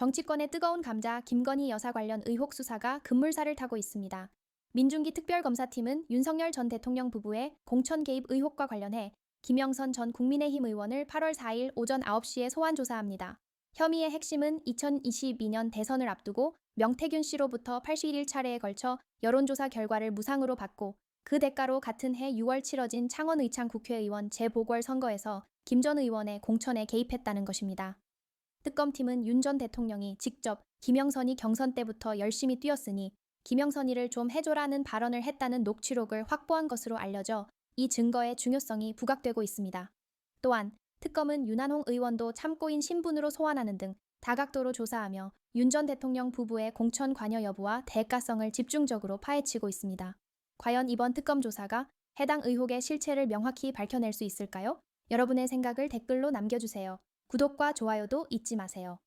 정치권의 뜨거운 감자 김건희 여사 관련 의혹 수사가 급물살을 타고 있습니다. 민중기 특별검사팀은 윤석열 전 대통령 부부의 공천 개입 의혹과 관련해 김영선 전 국민의힘 의원을 8월 4일 오전 9시에 소환 조사합니다. 혐의의 핵심은 2022년 대선을 앞두고 명태균 씨로부터 81차례에 걸쳐 여론조사 결과를 무상으로 받고 그 대가로 같은 해 6월 치러진 창원 의창 국회의원 재보궐선거에서 김 전 의원의 공천에 개입했다는 것입니다. 특검팀은 윤 전 대통령이 직접 김영선이 경선 때부터 열심히 뛰었으니 김영선이를 좀 해줘라는 발언을 했다는 녹취록을 확보한 것으로 알려져 이 증거의 중요성이 부각되고 있습니다. 또한 특검은 윤한홍 의원도 참고인 신분으로 소환하는 등 다각도로 조사하며 윤 전 대통령 부부의 공천 관여 여부와 대가성을 집중적으로 파헤치고 있습니다. 과연 이번 특검 조사가 해당 의혹의 실체를 명확히 밝혀낼 수 있을까요? 여러분의 생각을 댓글로 남겨주세요. 구독과 좋아요도 잊지 마세요.